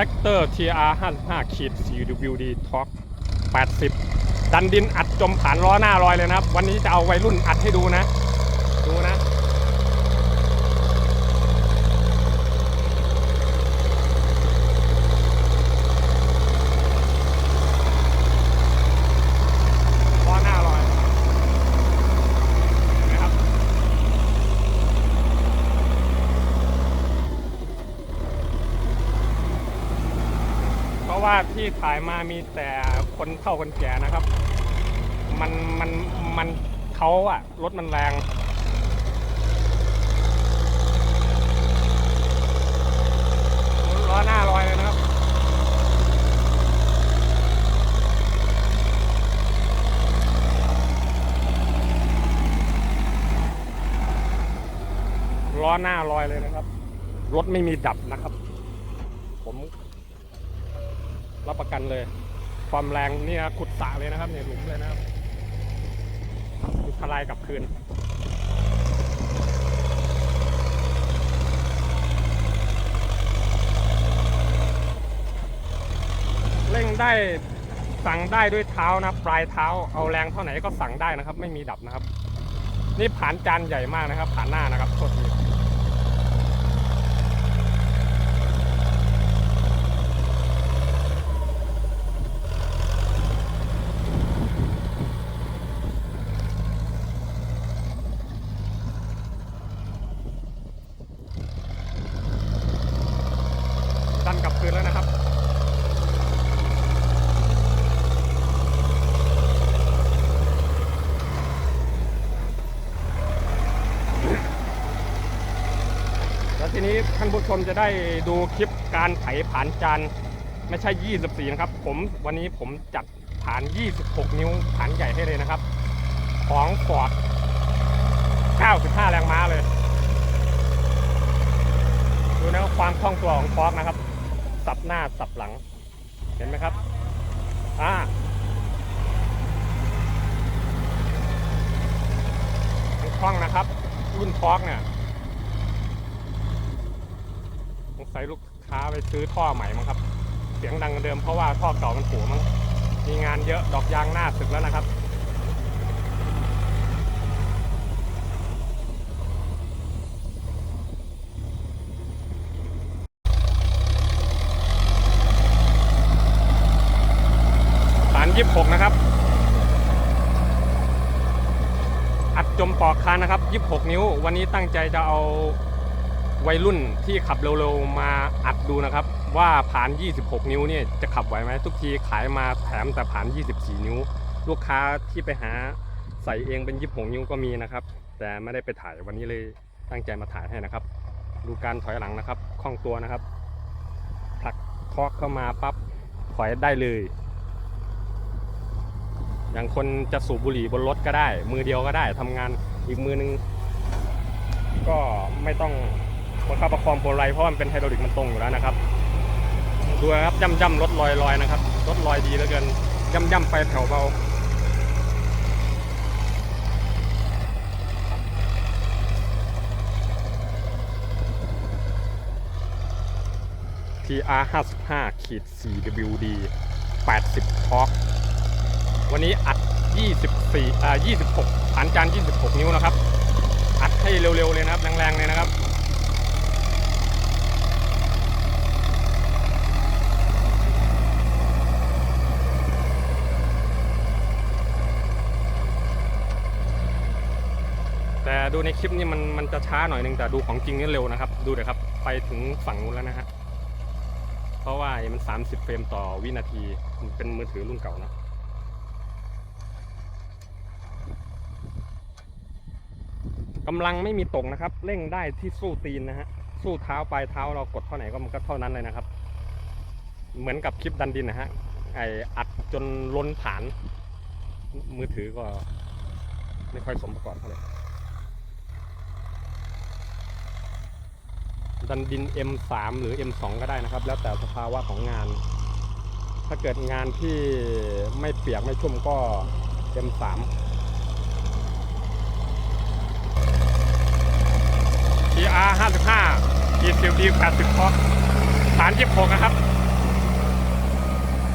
ท็กเตอร์ TR 55ขีด CWD Torque 80 ดันดินอัดจมผ่านล้อหน้าลอยเลยนะครับ วันนี้จะเอาวัยรุ่นอัดให้ดูนะ ดูนะ ล้อหน้าลอยเห็นะครับ เพราะว่าที่ถ่ายมามีแต่คนเฒ่าคนแก่นะครับ มันมันมันเขาอะรถมันแรงล้อหน้าลอยเลยนะครับล้อหน้าลอยเลยนะครับ รถไม่มีดับนะครับ รับประกันเลย ความแรงเนี่ยขุดสะเลยนะครับเนี่ยหลุมเลยนะครับขุดทลายกลับคืนเร่งได้สั่งได้ด้วยเท้านะปลายเท้าเอาแรงเท่าไหนก็สั่งได้นะครับ ไม่มีดับนะครับ นี่ผ่านจานใหญ่มากนะครับ ผ่านหน้านะครับโทษทีดันกลับคืนแล้วนะครับ แล้ว ทีนี้ท่านผู้ชมจะได้ดูคลิปการไถผ่านจานไม่ใช่ 24 นะครับ ผมวันนี้ผมจัดผ่าน 26 นิ้วผ่านใหญ่ให้เลยนะครับ ของฟอร์ด95 แรงม้าเลย ดูนะความคล่องตัวของฟอกนะครับ สับหน้าสับหลัง เห็นไหมครับ อ่าคล่องนะครับ รุ่นฟอกเนี่ย สงสัยลูกค้าไปซื้อท่อใหม่มั้งครับ เสียงดังกว่าเดิมเพราะว่าท่อเก่ามันผูมั้งมีงานเยอะดอกยางหน้าสึกแล้วนะครับฐานยี่สิบหกนะครับ อัดจมปอกคานนะครับ 26 นิ้ว วันนี้ตั้งใจจะเอา วัยรุ่นที่ขับเร็วๆมาอัดดูนะครับ ว่าผ่าน 26 นิ้วเนี่ยจะขับไหวไหมทุกทีขายมาแถมแต่ผ่าน 24 นิ้ว ลูกค้าที่ไปหาใส่เองเป็น 26 นิ้วก็มีนะครับ แต่ไม่ได้ไปถ่ายวันนี้เลยตั้งใจมาถ่ายให้นะครับ ดูการถอยหลังนะครับคล่องตัวนะครับผลักทอกเข้ามาปั๊บถอยได้เลย อย่างคนจะสูบบุหรี่บนรถก็ได้ มือเดียวก็ได้ทำงานอีกมือนึงก็ไม่ต้อง ประคับประคองโพลไรเพราะมันเป็นไฮดรอลิกมันตรงอยู่แล้วนะครับดูนะครับย่ำย่ำๆรถลอยลอยนะครับรถลอยดีเหลือเกินย่ำย่ำๆไปแถวเบา TR 55ขีด 4WD 80ทอกวันนี้อัด24อ่า26ผ่านจาน26นิ้วนะครับ อัดให้เร็วๆเลยนะครับ แรงๆเลยนะครับ แต่ดูในคลิปนี้มันมันจะช้าหน่อยนึงแต่ดูของจริงนี่เร็วนะครับ ดูเดี๋ยวครับ ไปถึงฝั่งนู้นแล้วนะฮะเพราะว่ามัน 30 เฟรมต่อวินาทีมันเป็นมือถือรุ่นเก่าเนะกำลังไม่มีตกนะครับ เร่งได้ที่สู้ตีนนะฮะสู้เท้าปลายเท้าเรากดเท่าไหนก็มันก็เท่านั้นเลยนะครับ เหมือนกับคลิปดันดินนะฮะไออัดจนล้นฐาน มือถือก็ไม่ค่อยสมประกอบเท่าไหร่ ดันดิน M3 หรือ M2 ก็ได้นะครับ แล้วแต่สภาวะของงาน ถ้าเกิดงานที่ไม่เปียกไม่ชุ่มก็ M3 TR 55 ECD 80คอฐาน26นะครับ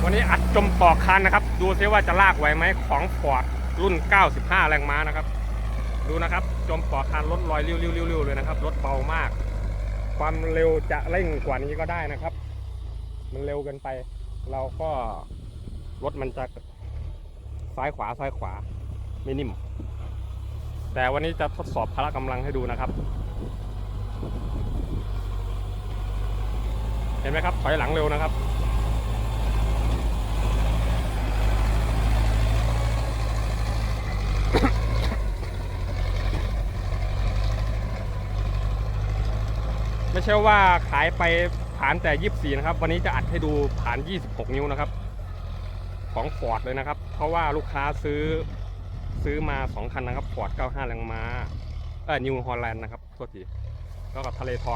วันนี้อัดจมปอกคันนะครับ ดูซิว่าจะลากไหวไหมของฟอร์ดรุ่น 95 แรงม้านะครับ ดูนะครับ จมปอกคันรถลอยเริ้วๆเลยนะครับ รถเบามาก ความเร็วจะเร่งกว่านี้ก็ได้นะครับ มันเร็วเกินไป เราก็รถมันจะซ้ายขวาซ้ายขวาไม่นิ่ม แต่วันนี้จะทดสอบพละกำลังให้ดูนะครับ เห็นไหมครับถอยหลังเร็วนะครับ ใช่ว่าขายไปผ่านแต่ 24 นะครับ วันนี้จะอัดให้ดูผ่าน 26 นิ้วนะครับ ของฟอร์ดเลยนะครับ เพราะว่าลูกค้าซื้อซื้อมา 2 คันนะครับฟอร์ด95 แรงม้าเอ่อนิวฮอลแลนด์นะครับโทษทีแล้วก็ทะเลทอง